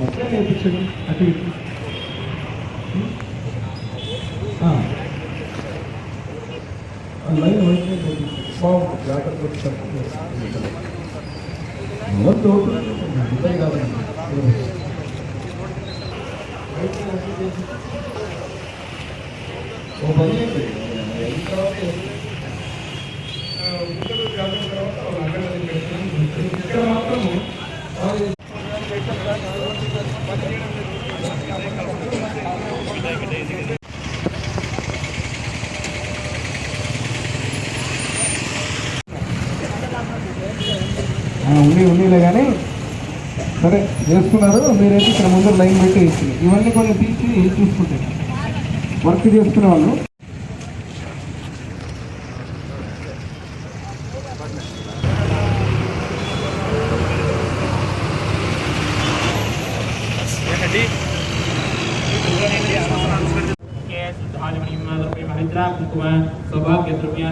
అటు ఇటు. ఆ. ఆ లైన్ వైపు బాగుంది జాగ్రత్త మొదలు ఇబ్బంది కాదండి ఓ పని చేయండి. అయిన తర్వాత ఆ, ఉత్తరం జాగ్రత్త తర్వాత వాళ్ళు అక్కడ పెట్టుకొని ఇక్కడ మాత్రము వాళ్ళు ఉన్నీలే కానీ సరే చేసుకున్నారు మీరైతే ఇక్కడ ముందు లైన్ పెట్టి ఇవన్నీ కొన్ని తీసి చూసుకుంటాయి వర్క్ చేస్తున్న వాళ్ళు.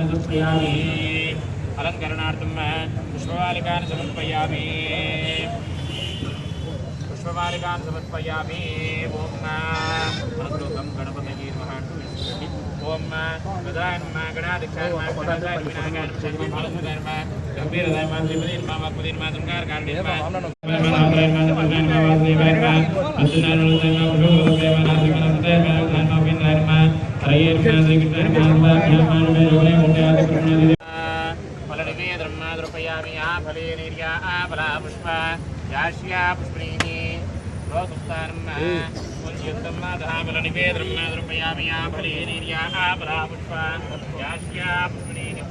समर्पयामि अलङ्करणार्थं पुष्पमालिकानि समर्पयामि पुष्पमालिकानि समर्पयामि ॐ मनस्लोकं गणपतये नमः ॐ गदाय नमः गणाधिक्षाय नमः गणाधाय विनायकाय नमः शक्तिफलसुधाय नमः गम्भीरदाय ప్రేయర్ ఫలనిదే ద్రహ్మా ద్రుపయామి యా ఫలే నిర్యా ఆ ఫలా పుష్ప యాశ్యా పుష్పణీని లోతుస్తానం పుణ్యంతమ్మ ధామలనిదే ద్రహ్మా ద్రుపయామి యా ఫలే నిర్యా ఆ ఫలా పుష్ప యాశ్యా పుష్పణీని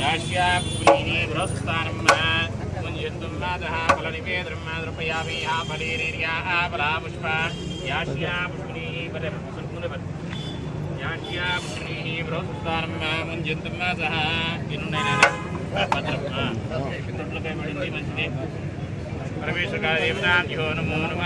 యాశ్యా పుష్పణీని లోతుస్తానం పుణ్యంతమ్మ ధామలనిదే ద్రహ్మా ద్రుపయామి యా ఫలే నిర్యా ఆ ప్రవేశకాదేవతాభ్యో నమో నమ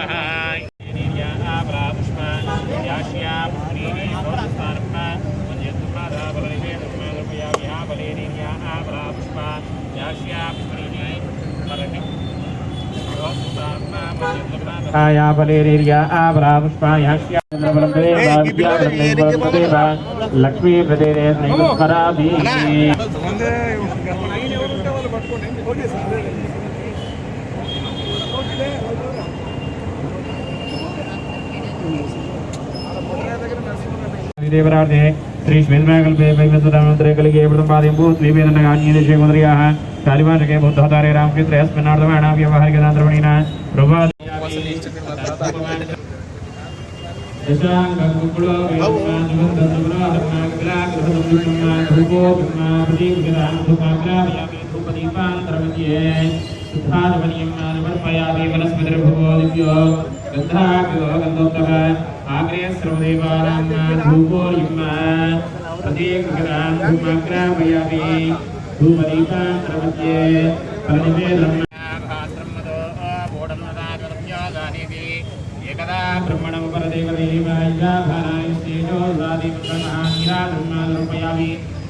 పుష్పాయాబలేరియా ఆబ్రా పుష్పాయాశ్యా चंद्रवलंबे भाग्यावलंबे लक्ष्मी प्रदेरे स्नेहपराभि தேவராஜே ஸ்ரீ ஸ்மின்மேகல் பேசுதரே பிரதம்பாதியும் பூத் விபேதன காஞ்சி ஸ்ரீ முதலியாக காலிபாஷகே புத்தாதாரே ராம்கித்ரே ஸ்மின்னார்த்தமான வியவஹரிகதாந்திரமணின பிரபாதி प्रथमपादिम्बु द्विवेदनगान्येदेशेमुद्र्याः कालिवाचके बुद्धवतारे रामक्षेत्रे अस्मिन्नार्धमाणा व्यवहारिकतान्द्रमणिना प्रभात दशाङ्गकुकुलो सुधादमनीयमानमर्पयामि वनस्पतिर्भुवो दिव्यो गन्धाग्यो गन्धोत्तः आग्रे सर्वदेवानां धूपो युम्मा प्रतीकगणान् धूमाग्रापयामि धूमदीपान् प्रपद्ये फलनिवेदम् एकदा ब्रह्मणं परदेवदेवाय स्तेजो द्वादिपत्रमहानीराधर्माद्रपयामि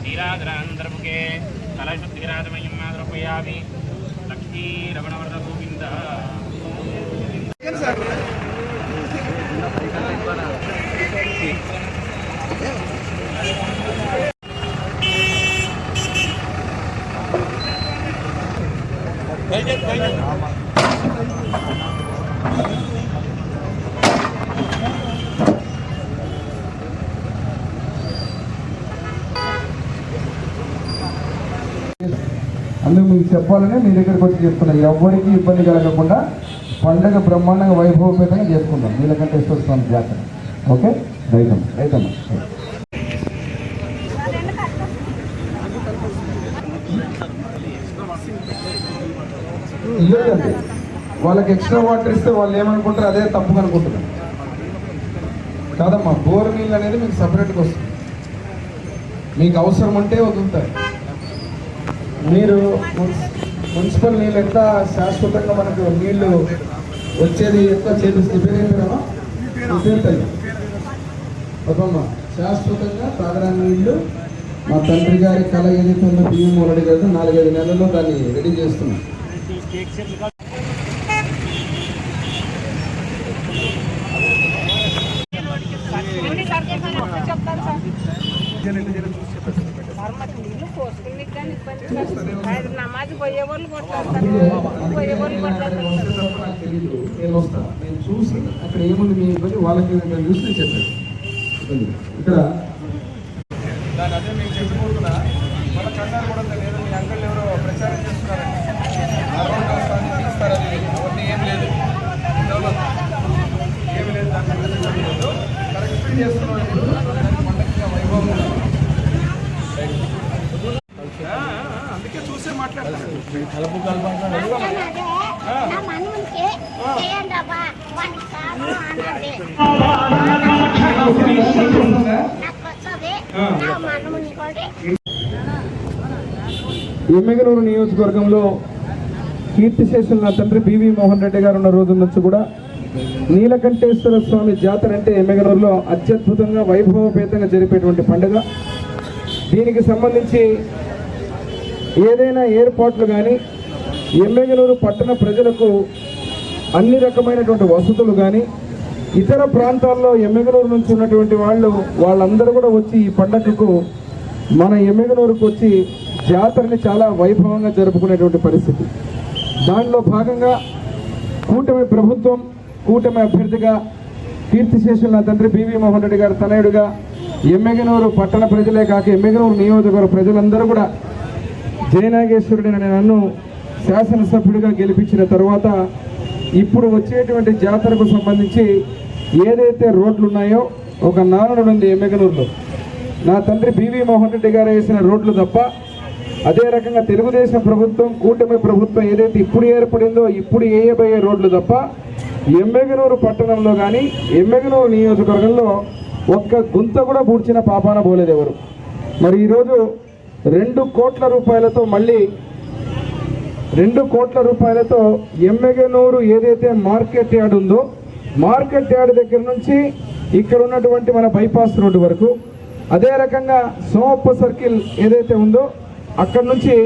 नीराधरान्तर्मुखे कलशुद्धिराजमयं माद्रपयामि लक्ष्मी रमणवर्ध गोविन्द మీకు చెప్పాలని మీ దగ్గరకు వచ్చి చెప్తున్నా. ఎవరికి ఇబ్బంది కలగకుండా పండగ బ్రహ్మాండంగా వైభవపేతంగా చేసుకుందాం. నీలకంఠేశ్వర స్వామి జాతర. ఓకే? రైతమ్మ రైతమ్మ లేదండి. వాళ్ళకి ఎక్స్ట్రా వాటర్ ఇస్తే వాళ్ళు ఏమనుకుంటారు అదే తప్పుగా అనుకుంటున్నారు. కాదమ్మా బోర్ నీళ్ళు అనేది మీకు సపరేట్గా వస్తుంది. మీకు అవసరం ఉంటే వదులుతారు. మీరు మున్సిపల్ నీళ్ళు ఎంత శాశ్వతంగా మనకు నీళ్ళు వచ్చేది ఎంత చేపిస్తే పేరేమో పేరుతాయి పాపమ్మ శాశ్వతంగా తాగడానికి నీళ్ళు మా తండ్రి గారి కళ ఏదైతే ఉందో పిఎం మూలడి గారు నాలుగైదు నెలల్లో దాన్ని రెడీ చేస్తున్నాం ఏమిటి సార్ చేశాను? చెప్తాను సార్. సార్ నీళ్ళు పోసుకునేకి కానీ ఇబ్బంది నమాజ్ పోయే వాళ్ళు కొట్లాడతారు పోయే వాళ్ళు కొట్లాడతారు. నేను చూసి అక్కడ ఏముంది మీ ఇబ్బంది? వాళ్ళకి చూసి చెప్పాను. ఇక్కడ దాని అదే మీకు చెప్పకూడదునా మన కన్నారు కూడా లేదు మీ అంకల్ ఎవరో ప్రచారం చేస్తున్నారండి నార్మల్గా వస్తాను తీస్తారు అది అవన్నీ ఏం లేదు డెవలప్ ఏమి లేదు దాని గురించి ఏమీ లేదు కరెక్ట్ చేస్తున్నాడు మీరు దానికి పండగ వైభవం అందుకే చూసే మాట్లాడతాను నా మనమునికి చేయండి అబ్బా వాడికి కాదు అన్నది నాకు వస్తుంది నా మనముని కూడా ఎమ్మెగనూరు నియోజకవర్గంలో కీర్తిశేషులు నా తండ్రి బివి మోహన్ రెడ్డి గారు ఉన్న రోజు నుంచి కూడా నీలకంఠేశ్వర స్వామి జాతర అంటే ఎమ్మెగనూరులో అత్యద్భుతంగా వైభవపేతంగా జరిపేటువంటి పండుగ. దీనికి సంబంధించి ఏదైనా ఏర్పాట్లు కానీ ఎమ్మెగలూరు పట్టణ ప్రజలకు అన్ని రకమైనటువంటి వసతులు కానీ ఇతర ప్రాంతాల్లో ఎమ్మెగలూరు నుంచి ఉన్నటువంటి వాళ్ళు వాళ్ళందరూ కూడా వచ్చి ఈ పండగకు మన ఎమ్మెగలూరుకు వచ్చి జాతరని చాలా వైభవంగా జరుపుకునేటువంటి పరిస్థితి. దానిలో భాగంగా కూటమి ప్రభుత్వం కూటమి అభ్యర్థిగా కీర్తిశేషులు నా తండ్రి బీవీ మోహన్ రెడ్డి గారు తనయుడుగా ఎమ్మెగనూరు పట్టణ ప్రజలే కాక ఎమ్మెగనూరు నియోజకవర్గ ప్రజలందరూ కూడా జయనాగేశ్వరుడి అనే నన్ను శాసనసభ్యుడిగా గెలిపించిన తర్వాత ఇప్పుడు వచ్చేటువంటి జాతరకు సంబంధించి ఏదైతే రోడ్లు ఉన్నాయో ఒక నానుడు ఉంది ఎమ్మెగనూరులో. నా తండ్రి బివి మోహన్ రెడ్డి గారు వేసిన రోడ్లు తప్ప అదే రకంగా తెలుగుదేశం ప్రభుత్వం కూటమి ప్రభుత్వం ఏదైతే ఇప్పుడు ఏర్పడిందో ఇప్పుడు వేయబోయే రోడ్లు తప్ప ఎమ్మెగనూరు పట్టణంలో కానీ ఎమ్మెగనూరు నియోజకవర్గంలో ఒక్క గుంత కూడా పూడ్చిన పాపాన పోలేదు ఎవరు మరి ఈరోజు రెండు కోట్ల రూపాయలతో మళ్ళీ రెండు కోట్ల రూపాయలతో ఎమ్మెగనూరు ఏదైతే మార్కెట్ యార్డ్ ఉందో మార్కెట్ యార్డ్ దగ్గర నుంచి ఇక్కడ ఉన్నటువంటి మన బైపాస్ రోడ్డు వరకు అదే రకంగా సోమప్ప సర్కిల్ ఏదైతే ఉందో అక్కడ నుంచి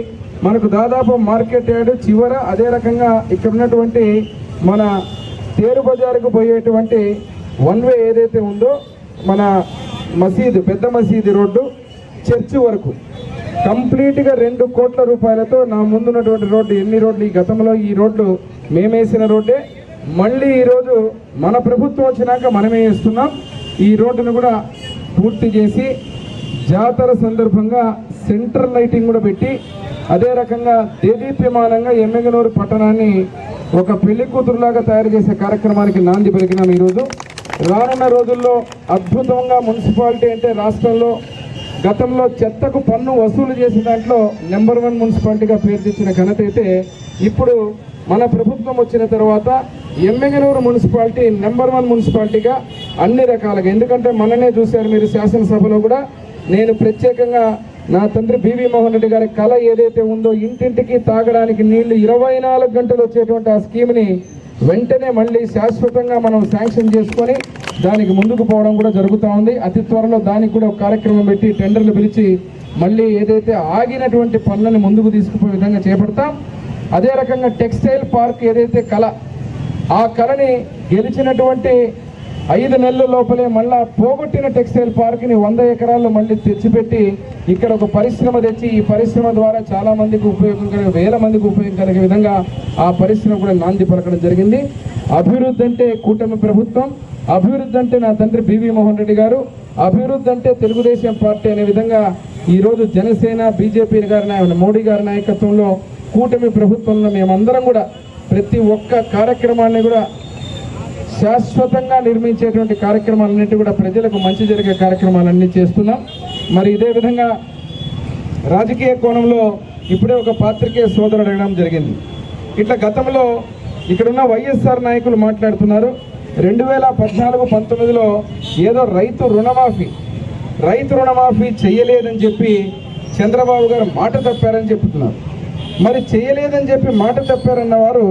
మనకు దాదాపు మార్కెట్ యార్డ్ చివర అదే రకంగా ఇక్కడ ఉన్నటువంటి మన తేరు బజారుకు పోయేటువంటి వన్ వే ఏదైతే ఉందో మన మసీదు పెద్ద మసీదు రోడ్డు చర్చి వరకు. కంప్లీట్గా రెండు కోట్ల రూపాయలతో నా ముందున్నటువంటి రోడ్డు ఎన్ని రోడ్లు ఈ గతంలో ఈ రోడ్లు మేమేసిన రోడ్డే. మళ్ళీ ఈరోజు మన ప్రభుత్వం వచ్చినాక మనమే వేస్తున్నాం ఈ రోడ్డును కూడా పూర్తి చేసి జాతర సందర్భంగా సెంటర్ లైటింగ్ కూడా పెట్టి అదే రకంగా దేదీప్యమానంగా ఎమ్మెగనూరు పట్టణాన్ని ఒక పెళ్ళి కూతురులాగా తయారు చేసే కార్యక్రమానికి నాంది పలికినాం ఈరోజు. రానున్న రోజుల్లో అద్భుతంగా మున్సిపాలిటీ అంటే రాష్ట్రంలో గతంలో చెత్తకు పన్ను వసూలు చేసే దాంట్లో నెంబర్ వన్ మున్సిపాలిటీగా పేరు తెచ్చిన ఘనత అయితే ఇప్పుడు మన ప్రభుత్వం వచ్చిన తర్వాత ఎమ్మెగనూరు మున్సిపాలిటీ నెంబర్ వన్ మున్సిపాలిటీగా అన్ని రకాలుగా. ఎందుకంటే మననే చూశారు మీరు శాసనసభలో కూడా. నేను ప్రత్యేకంగా నా తండ్రి బివి మోహన్ రెడ్డి గారి కళ ఏదైతే ఉందో ఇంటింటికి తాగడానికి నీళ్ళు ఇరవై నాలుగు గంటలు వచ్చేటువంటి ఆ స్కీమ్ని వెంటనే మళ్ళీ శాశ్వతంగా మనం శాంక్షన్ చేసుకొని దానికి ముందుకు పోవడం కూడా జరుగుతూ ఉంది. అతి త్వరలో దానికి కూడా ఒక కార్యక్రమం పెట్టి టెండర్లు పిలిచి మళ్ళీ ఏదైతే ఆగినటువంటి పనులను ముందుకు తీసుకుపోయే విధంగా చేపడతాం. అదే రకంగా టెక్స్టైల్ పార్క్ ఏదైతే కళ ఆ కళని గెలిచినటువంటి ఐదు నెలల లోపలే మళ్ళా పోగొట్టిన టెక్స్టైల్ పార్క్ని వంద ఎకరాల్లో మళ్ళీ తెచ్చిపెట్టి ఇక్కడ ఒక పరిశ్రమ తెచ్చి ఈ పరిశ్రమ ద్వారా చాలా మందికి ఉపయోగం కలిగే వేల మందికి ఉపయోగం కలిగే విధంగా ఆ పరిశ్రమ కూడా నాంది పలకడం జరిగింది. అభివృద్ధి అంటే కూటమి ప్రభుత్వం అభివృద్ధి అంటే నా తండ్రి బివి మోహన్ రెడ్డి గారు అభివృద్ధి అంటే తెలుగుదేశం పార్టీ అనే విధంగా ఈరోజు జనసేన బీజేపీ గారి నాయ- మోడీ గారి నాయకత్వంలో కూటమి ప్రభుత్వంలో మేమందరం కూడా ప్రతి ఒక్క కార్యక్రమాన్ని కూడా శాశ్వతంగా నిర్మించేటువంటి కార్యక్రమాలన్నింటి కూడా ప్రజలకు మంచి జరిగే కార్యక్రమాలన్నీ చేస్తున్నాం. మరి ఇదే విధంగా రాజకీయ కోణంలో ఇప్పుడే ఒక పాత్రికేయ సోదరుడు అడగడం జరిగింది. ఇట్లా గతంలో ఇక్కడున్న వైఎస్ఆర్ నాయకులు మాట్లాడుతున్నారు. రెండు వేల పద్నాలుగు పంతొమ్మిదిలో ఏదో రైతు రుణమాఫీ రైతు రుణమాఫీ చేయలేదని చెప్పి చంద్రబాబు గారు మాట తప్పారని చెప్తున్నారు. మరి చేయలేదని చెప్పి మాట తప్పారన్న వారు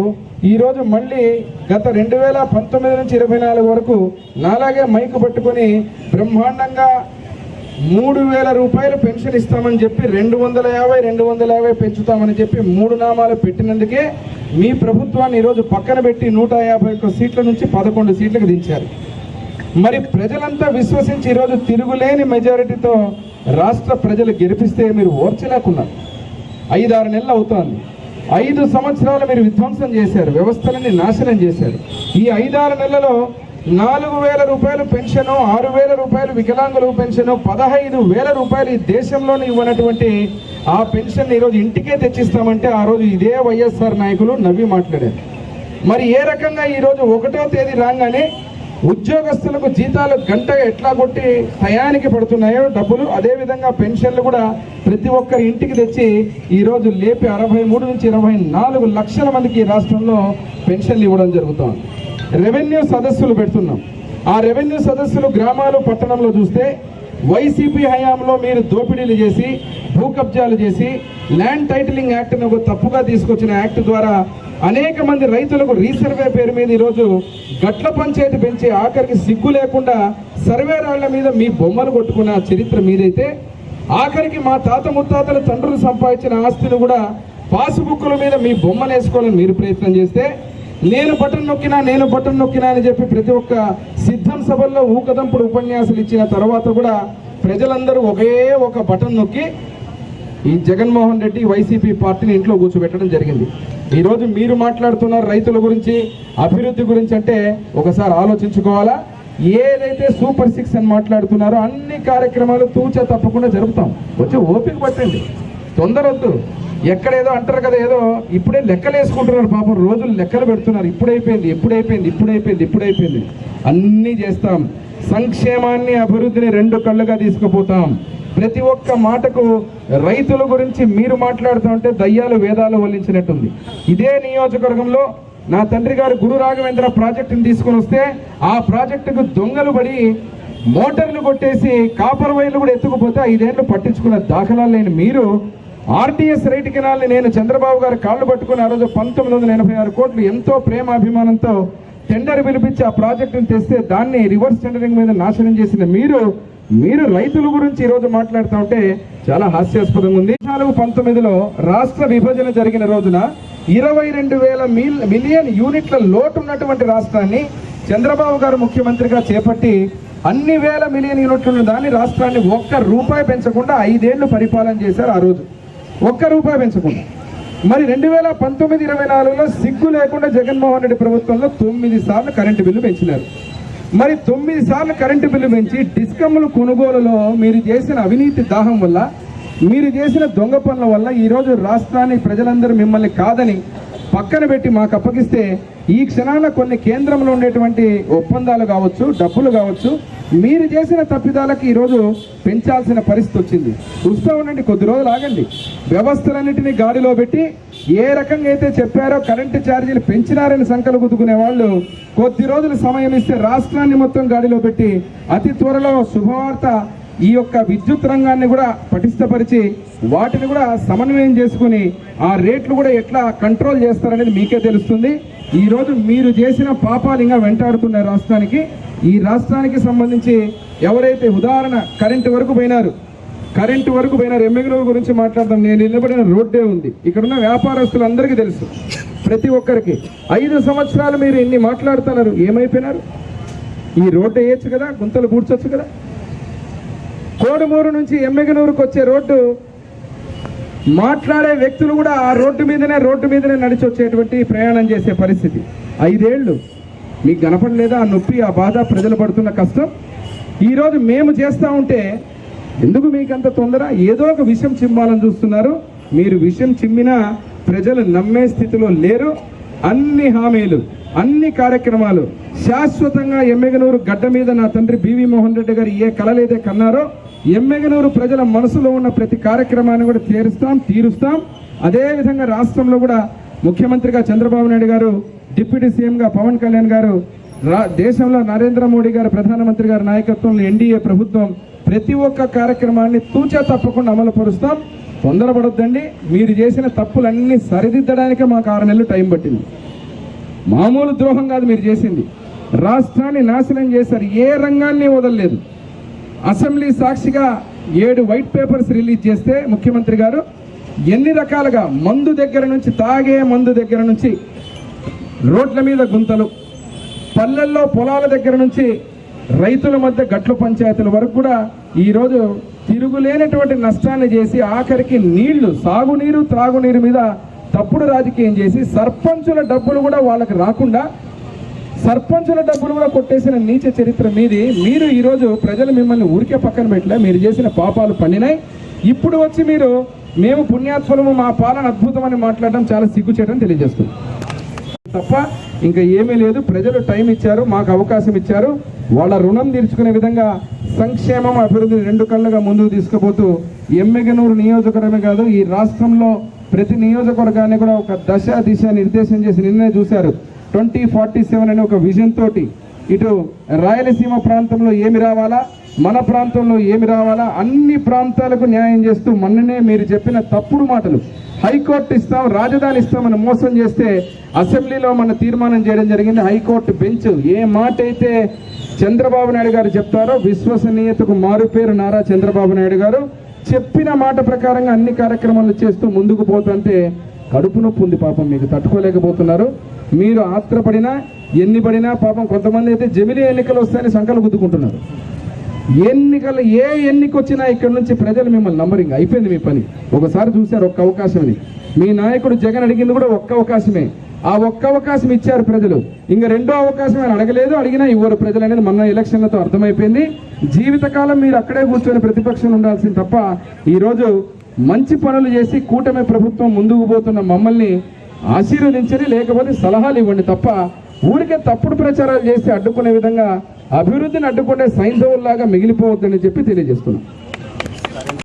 ఈరోజు మళ్ళీ గత రెండు వేల పంతొమ్మిది నుంచి ఇరవై నాలుగు వరకు నాలాగే మైకు పట్టుకొని బ్రహ్మాండంగా మూడు వేల రూపాయలు పెన్షన్ ఇస్తామని చెప్పి రెండు వందల యాభై రెండు వందల యాభై పెంచుతామని చెప్పి మూడు నామాలు పెట్టినందుకే మీ ప్రభుత్వాన్ని ఈరోజు పక్కన పెట్టి నూట యాభై ఒక్క సీట్ల నుంచి పదకొండు సీట్లకు దించారు. మరి ప్రజలంతా విశ్వసించి ఈరోజు తిరుగులేని మెజారిటీతో రాష్ట్ర ప్రజలు గెలిపిస్తే మీరు ఓర్చలేకున్నారు. ఐదారు నెలలు అవుతోంది. ఐదు సంవత్సరాలు మీరు విధ్వంసం చేశారు వ్యవస్థలని నాశనం చేశారు. ఈ ఐదారు నెలలో నాలుగు వేల రూపాయలు పెన్షన్ ఆరు వేల రూపాయలు వికలాంగులు పెన్షన్ పదహైదు వేల రూపాయలు ఈ దేశంలోనే ఇవ్వనటువంటి ఆ పెన్షన్ ఈరోజు ఇంటికే తెచ్చిస్తామంటే ఆ రోజు ఇదే వైఎస్ఆర్ నాయకులు నవ్వి మాట్లాడారు. మరి ఏ రకంగా ఈరోజు ఒకటో తేదీ రాగానే ఉద్యోగస్తులకు జీతాలు గంట ఎట్లా కొట్టి టయానికి పడుతున్నాయో డబ్బులు అదేవిధంగా పెన్షన్లు కూడా ప్రతి ఒక్కరి ఇంటికి తెచ్చి ఈరోజు లేపి అరవై మూడు నుంచి ఇరవై నాలుగు లక్షల మందికి ఈ రాష్ట్రంలో పెన్షన్లు ఇవ్వడం జరుగుతుంది. రెవెన్యూ సదస్సులు పెడుతున్నాం. ఆ రెవెన్యూ సదస్సులు గ్రామాలు పట్టణంలో చూస్తే వైసీపీ హయాంలో మీరు దోపిడీలు చేసి భూ కబ్జాలు చేసి ల్యాండ్ టైటిలింగ్ యాక్ట్ను ఒక తప్పుగా తీసుకొచ్చిన యాక్ట్ ద్వారా అనేక మంది రైతులకు రీసర్వే పేరు మీద ఈరోజు గట్ల పంచాయతీ పెంచి ఆఖరికి సిగ్గు లేకుండా సర్వే రాళ్ళ మీద మీ బొమ్మలు కొట్టుకున్న చరిత్ర మీదైతే ఆఖరికి మా తాత ముత్తాతల తండ్రులు సంపాదించిన ఆస్తిని కూడా పాసుబుక్కుల మీద మీ బొమ్మలు వేసుకోవాలని మీరు ప్రయత్నం చేస్తే నేను బటన్ నొక్కినా నేను బటన్ నొక్కినా అని చెప్పి ప్రతి ఒక్క సిద్ధం సభల్లో ఊకదంపుడు ఉపన్యాసాలు ఇచ్చిన తర్వాత కూడా ప్రజలందరూ ఒకే ఒక బటన్ నొక్కి ఈ జగన్మోహన్ రెడ్డి వైసీపీ పార్టీని ఇంట్లో కూర్చోబెట్టడం జరిగింది. ఈరోజు మీరు మాట్లాడుతున్నారు రైతుల గురించి అభివృద్ధి గురించి అంటే ఒకసారి ఆలోచించుకోవాలా? ఏదైతే సూపర్ సిక్స్ అని మాట్లాడుతున్నారో అన్ని కార్యక్రమాలు తూచ తప్పకుండా జరుపుతాం. వచ్చి ఓపిక పట్టండి. తొందరొద్దు ఎక్కడేదో అంటారు కదా ఏదో ఇప్పుడే లెక్కలు వేసుకుంటున్నారు పాపం రోజులు లెక్కలు పెడుతున్నారు. ఇప్పుడైపోయింది ఎప్పుడైపోయింది ఇప్పుడైపోయింది ఇప్పుడైపోయింది. అన్నీ చేస్తాం. సంక్షేమాన్ని అభివృద్ధిని రెండు కళ్ళుగా తీసుకుపోతాం. ప్రతి ఒక్క మాటకు రైతుల గురించి మీరు మాట్లాడుతూ ఉంటే దయ్యాలు వేదాలు వల్లించినట్టుంది. ఇదే నియోజకవర్గంలో నా తండ్రి గారు గురు రాఘవేంద్ర ప్రాజెక్టుని తీసుకొని వస్తే ఆ ప్రాజెక్టుకు దొంగలు పడి మోటార్లు కొట్టేసి కాపర్ వైర్లు కూడా ఎత్తుకుపోతే ఐదేళ్ళు పట్టించుకున్న దాఖలాలు లేని మీరు ఆర్టీఎస్ రైట్ కెనాల్ని నేను చంద్రబాబు గారు కాళ్ళు పట్టుకుని ఆ రోజు పంతొమ్మిది వందల ఎనభై ఆరు కోట్లు ఎంతో ప్రేమాభిమానంతో టెండర్ పిలిపించి ఆ ప్రాజెక్టును తెస్తే దాన్ని రివర్స్ టెండరింగ్ మీద నాశనం చేసిన మీరు మీరు రైతుల గురించి ఈరోజు మాట్లాడుతూ ఉంటే చాలా హాస్యాస్పదంగా ఉంది. నాలుగు పంతొమ్మిదిలో రాష్ట్ర విభజన జరిగిన రోజున ఇరవై రెండు వేల మిల్ మిలియన్ యూనిట్ల లోటు ఉన్నటువంటి రాష్ట్రాన్ని చంద్రబాబు గారు ముఖ్యమంత్రిగా చేపట్టి అన్ని వేల మిలియన్ యూనిట్లను దాన్ని రాష్ట్రాన్ని ఒక్క రూపాయి పెంచకుండా ఐదేళ్ళు పరిపాలన చేశారు ఆ రోజు. ఒక్క రూపాయి పెంచకుండా. మరి రెండు వేల పంతొమ్మిది ఇరవై నాలుగులో సిగ్గు లేకుండా జగన్మోహన్ రెడ్డి ప్రభుత్వంలో తొమ్మిది సార్లు కరెంటు బిల్లు పెంచినారు. మరి తొమ్మిది సార్లు కరెంటు బిల్లు పెంచి డిస్కమ్లు కొనుగోలులో మీరు చేసిన అవినీతి దాహం వల్ల మీరు చేసిన దొంగ పనుల వల్ల ఈరోజు రాష్ట్రాన్ని ప్రజలందరూ మిమ్మల్ని కాదని పక్కన పెట్టి మాకు అప్పగిస్తే ఈ క్షణాన కొన్ని కేంద్రంలో ఉండేటువంటి ఒప్పందాలు కావచ్చు డబ్బులు కావచ్చు మీరు చేసిన తప్పిదాలకు ఈరోజు పెంచాల్సిన పరిస్థితి వచ్చింది. చూస్తూ ఉండండి కొద్ది రోజులు ఆగండి. వ్యవస్థలన్నింటినీ గాడిలో పెట్టి ఏ రకంగా అయితే చెప్పారో కరెంటు ఛార్జీలు పెంచినారని సంకలు గుద్దుకునే వాళ్ళు కొద్ది రోజులు సమయం ఇస్తే రాష్ట్రాన్ని మొత్తం గాడిలో పెట్టి అతి త్వరలో శుభవార్త ఈ యొక్క విద్యుత్ రంగాన్ని కూడా పటిష్టపరిచి వాటిని కూడా సమన్వయం చేసుకుని ఆ రేట్లు కూడా ఎట్లా కంట్రోల్ చేస్తారనేది మీకే తెలుస్తుంది. ఈరోజు మీరు చేసిన పాపాలు ఇంకా వెంటాడుతున్నాయి రాష్ట్రానికి. ఈ రాష్ట్రానికి సంబంధించి ఎవరైతే ఉదాహరణ కరెంటు వరకు పోయినారు కరెంటు వరకు పోయినారు ఎమ్మెగనూరు గురించి మాట్లాడదాం. నేను నిలబడిన రోడ్డే ఉంది. ఇక్కడున్న వ్యాపారస్తులందరికీ తెలుసు. ప్రతి ఒక్కరికి ఐదు సంవత్సరాలు మీరు ఇన్ని మాట్లాడుతున్నారు ఏమైపోయినారు? ఈ రోడ్డు వేయచ్చు కదా గుంతలు పూడ్చొచ్చు కదా? కోడుమూరు నుంచి ఎమ్మెగనూరుకు వచ్చే రోడ్డు మాట్లాడే వ్యక్తులు కూడా ఆ రోడ్డు మీదనే రోడ్డు మీదనే నడిచి వచ్చేటువంటి ప్రయాణం చేసే పరిస్థితి. ఐదేళ్ళు మీకు కనపడలేదా? ఆ నొప్పి ఆ బాధ ప్రజలు పడుతున్న కష్టం. ఈరోజు మేము చేస్తూ ఉంటే ఎందుకు మీకు అంత తొందర? ఏదో ఒక విషయం చిమ్మాలని చూస్తున్నారు. మీరు విషయం చిమ్మినా ప్రజలు నమ్మే స్థితిలో లేరు. అన్ని హామీలు అన్ని కార్యక్రమాలు శాశ్వతంగా ఎమ్మెగనూరు గడ్డ మీద నా తండ్రి బివి మోహన్ రెడ్డి గారు ఏ కలలేదే కన్నారో ఎమ్మెగనూరు ప్రజల మనసులో ఉన్న ప్రతి కార్యక్రమాన్ని కూడా తీరుస్తాం తీరుస్తాం. అదేవిధంగా రాష్ట్రంలో కూడా ముఖ్యమంత్రిగా చంద్రబాబు నాయుడు గారు డిప్యూటీ సీఎంగా పవన్ కళ్యాణ్ గారు రా- దేశంలో నరేంద్ర మోడీ గారు ప్రధానమంత్రి గారి నాయకత్వంలో ఎన్డీఏ ప్రభుత్వం ప్రతి ఒక్క కార్యక్రమాన్ని తూచా తప్పకుండా అమలు పరుస్తాం. తొందరపడొద్దండి. మీరు చేసిన తప్పులన్నీ సరిదిద్దడానికే మాకు ఆరు నెలలు టైం పట్టింది. మామూలు ద్రోహం కాదు మీరు చేసింది. రాష్ట్రాన్ని నాశనం చేశారు. ఏ రంగాన్ని వదలలేదు. అసెంబ్లీ సాక్షిగా ఏడు వైట్ పేపర్స్ రిలీజ్ చేస్తే ముఖ్యమంత్రి గారు ఎన్ని రకాలుగా మందు దగ్గర నుంచి తాగే మందు దగ్గర నుంచి రోడ్ల మీద గుంతలు పల్లెల్లో పొలాల దగ్గర నుంచి రైతుల మధ్య గట్లు పంచాయతీల వరకు కూడా ఈరోజు తిరుగులేనటువంటి నష్టాన్ని చేసి ఆఖరికి నీళ్ళు సాగునీరు త్రాగునీరు మీద తప్పుడు రాజకీయం చేసి సర్పంచుల డబ్బులు కూడా వాళ్ళకి రాకుండా సర్పంచుల డబ్బులు కూడా కొట్టేసిన నీచ చరిత్ర మీది. మీరు ఈరోజు ప్రజలు మిమ్మల్ని ఊరికే పక్కన పెట్టలే. మీరు చేసిన పాపాలు పండినాయి. ఇప్పుడు వచ్చి మీరు మేము పుణ్యాత్ఫలము మా పాలన అద్భుతమని మాట్లాడడం చాలా సిగ్గుచేయడం తెలియజేస్తుంది. తప్ప ఇంకా ఏమీ లేదు. ప్రజలు టైం ఇచ్చారు మాకు అవకాశం ఇచ్చారు. వాళ్ళ రుణం తీర్చుకునే విధంగా సంక్షేమం అభివృద్ధి రెండు కళ్ళుగా ముందుకు తీసుకుపోతూ ఎమ్మెగనూరు నియోజకవర్గమే కాదు ఈ రాష్ట్రంలో ప్రతి నియోజకవర్గాన్ని కూడా ఒక దశ దిశ నిర్దేశం చేసి నిన్నే చూశారు. ట్వంటీ ఫార్టీ సెవెన్ అనే ఒక విజన్ తోటి ఇటు రాయలసీమ ప్రాంతంలో ఏమి రావాలా మన ప్రాంతంలో ఏమి రావాలా అన్ని ప్రాంతాలకు న్యాయం చేస్తూ మొన్ననే మీరు చెప్పిన తప్పుడు మాటలు. హైకోర్టు ఇస్తాం రాజధాని ఇస్తామని మోసం చేస్తే అసెంబ్లీలో మన తీర్మానం చేయడం జరిగింది. హైకోర్టు బెంచ్ ఏ మాట అయితే చంద్రబాబు నాయుడు గారు చెప్తారో విశ్వసనీయతకు మారుపేరు నారా చంద్రబాబు నాయుడు గారు. చెప్పిన మాట ప్రకారంగా అన్ని కార్యక్రమాలు చేస్తూ ముందుకు పోతుంటే కడుపు నొప్పి ఉంది పాపం మీకు తట్టుకోలేకపోతున్నారు. మీరు ఆత్రపడినా ఎన్ని పడినా పాపం కొంతమంది అయితే జమిలి ఎన్నికలు వస్తాయని సంకలు గుద్దుకుంటున్నారు. ఎన్నికలు ఏ ఎన్నిక వచ్చినా ఇక్కడ నుంచి ప్రజలు మిమ్మల్ని నంబరింగ్. అయిపోయింది మీ పని. ఒకసారి చూశారు ఒక్క అవకాశమని మీ నాయకుడు జగన్ అడిగింది కూడా ఒక్క అవకాశమే. ఆ ఒక్క అవకాశం ఇచ్చారు ప్రజలు. ఇంకా రెండో అవకాశం ఆయన అడగలేదు అడిగినా ఇవ్వరు ప్రజలు అనేది మొన్న ఎలక్షన్లతో అర్థమైపోయింది. జీవితకాలం మీరు అక్కడే కూర్చొని ప్రతిపక్షం ఉండాల్సింది తప్ప ఈరోజు మంచి పనులు చేసి కూటమి ప్రభుత్వం ముందుకు పోతున్న మమ్మల్ని ఆశీర్వదించని లేకపోతే సలహాలు ఇవ్వండి తప్ప ఊరికే తప్పుడు ప్రచారాలు చేసి అడ్డుకునే విధంగా అభివృద్ధిని అడ్డుకునే సైంధవుల్లాగా మిగిలిపోవద్దని చెప్పి తెలియజేస్తున్నాం.